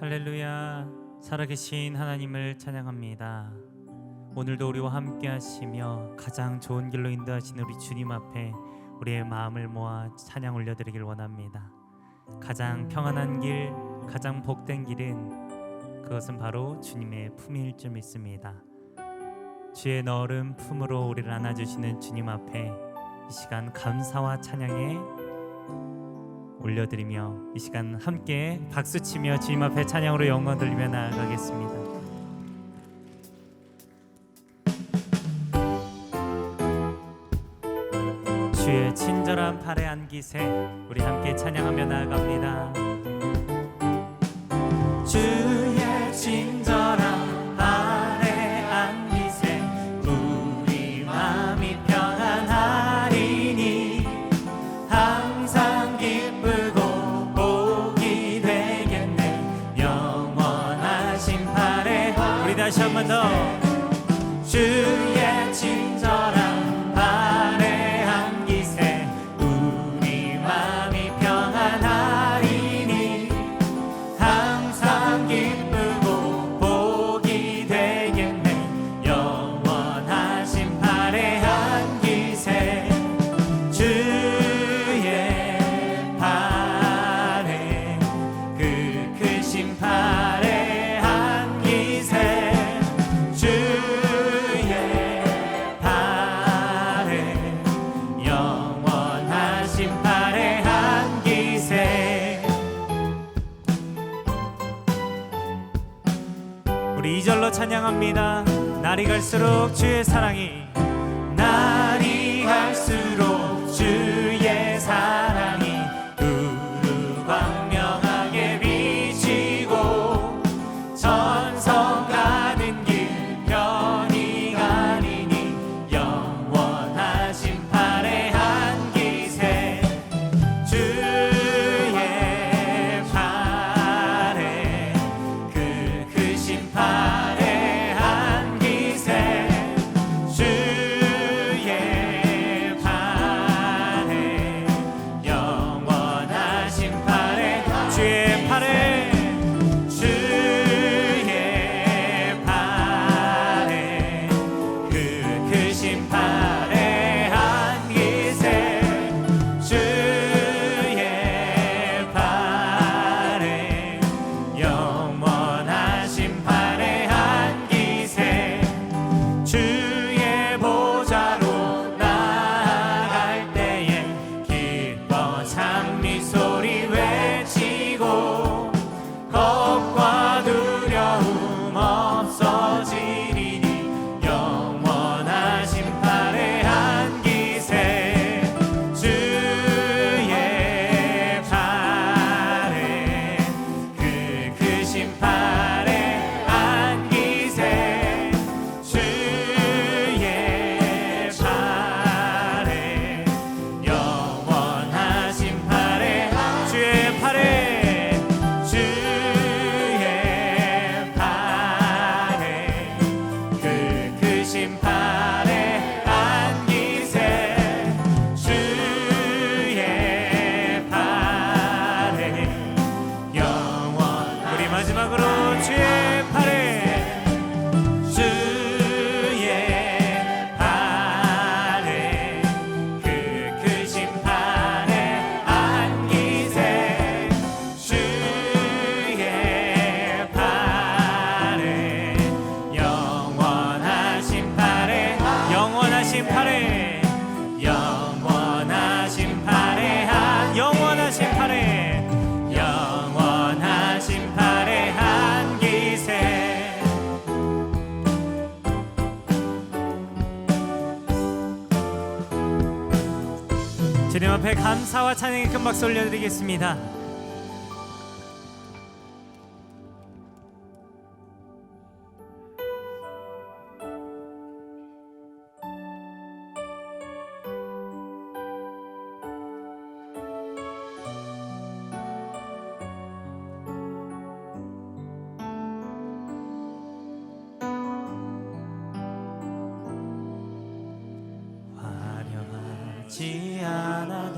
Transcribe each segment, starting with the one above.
할렐루야. 살아계신 하나님을 찬양합니다. 오늘도 우리와 함께 하시며 가장 좋은 길로 인도하신 우리 주님 앞에 우리의 마음을 모아 찬양 올려드리길 원합니다. 가장 평안한 길 가장 복된 길은 그것은 바로 주님의 품일 줄 믿습니다. 주의 너른 품으로 우리를 안아주시는 주님 앞에 이 시간 감사와 찬양에 올려드리며 이 시간 함께 박수치며 주님 앞에 찬양으로 영광 돌리며 나아가겠습니다. 주의 친절한 팔에 안기세 우리 함께 찬양하며 나아갑니다. 주 로 찬양합니다. 날이 갈수록 주의 사랑이 날이 갈수록 앞에 감사와 찬양의 큰 박수 올려드리겠습니다. 화려하지 않아도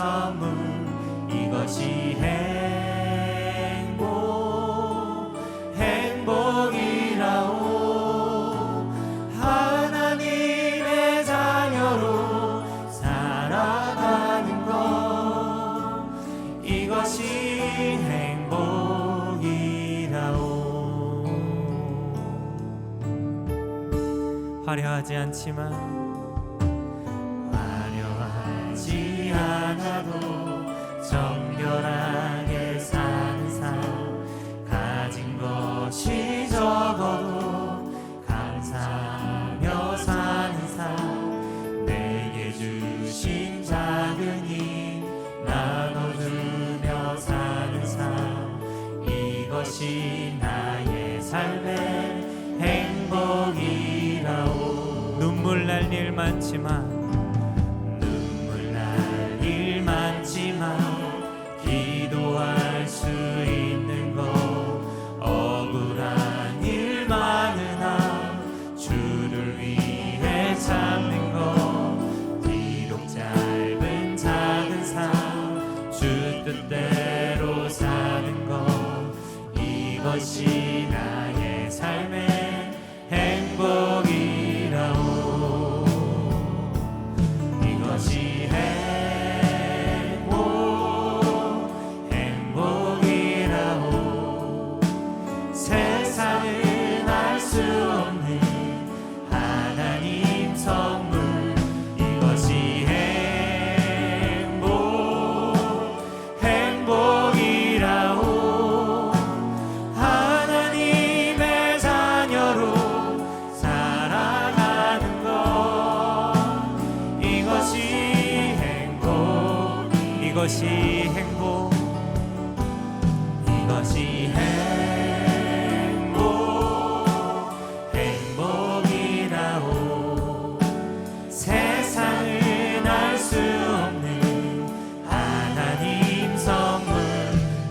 삼음 이것이 행복 행복이라오. 하나님의 자녀로 살아가는 것 이것이 행복이라오. 화려하지 않지만 눈물 날 일 많지만 이것이 행복. 이것이 행복. 행복이라오. 세상은 알 수 없는 하나님 성은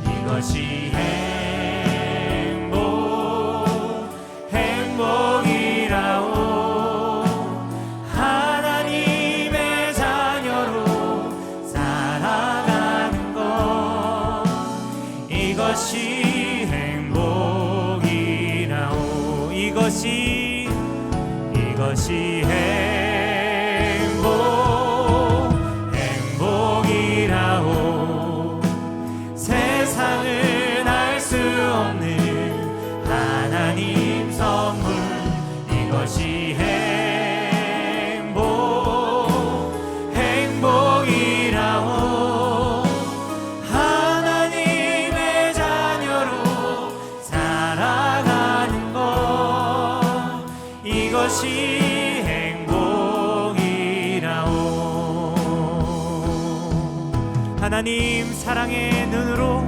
이것이 행복. she had. 하나님 사랑의 눈으로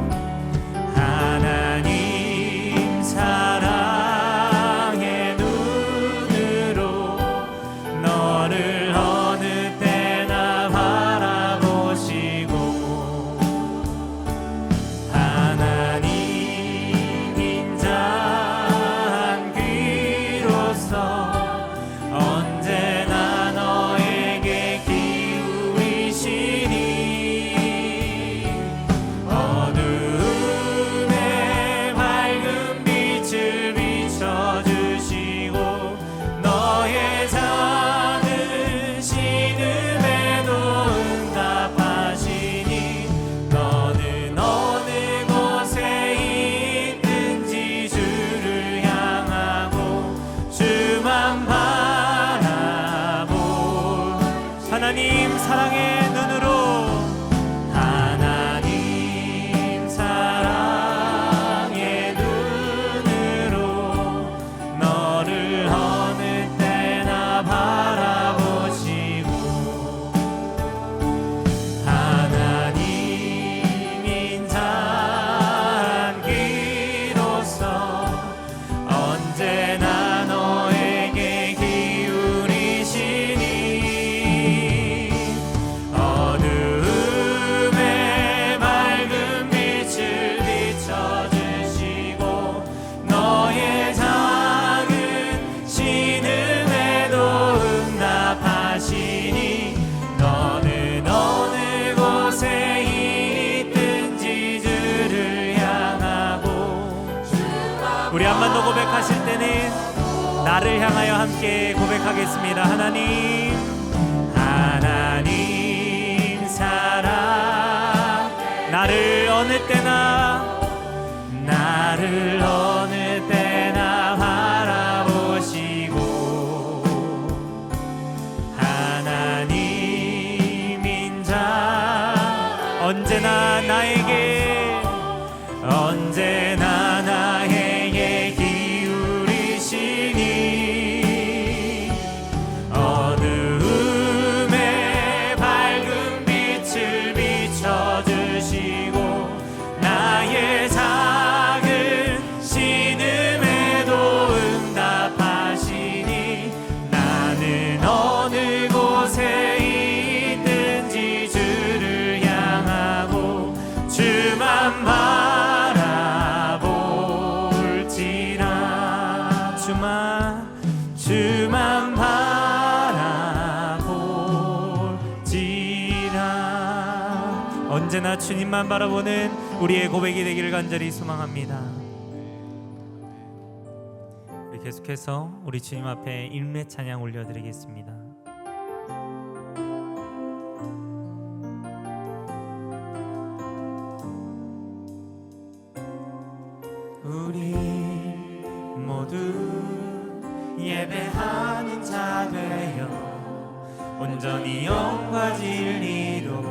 하실 때는 나를 향하여 함께 고백하겠습니다. 하나님, 하나님 사랑, 나를 어느 때나 주님만 바라보는 우리의 고백이 되기를 간절히 소망합니다. 우리 계속해서 우리 주님 앞에 일매 찬양 올려드리겠습니다. 우리 모두 예배하는 자 되어 온전히 영과 진리로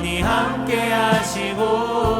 영원히 함께 하시고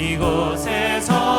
이곳에서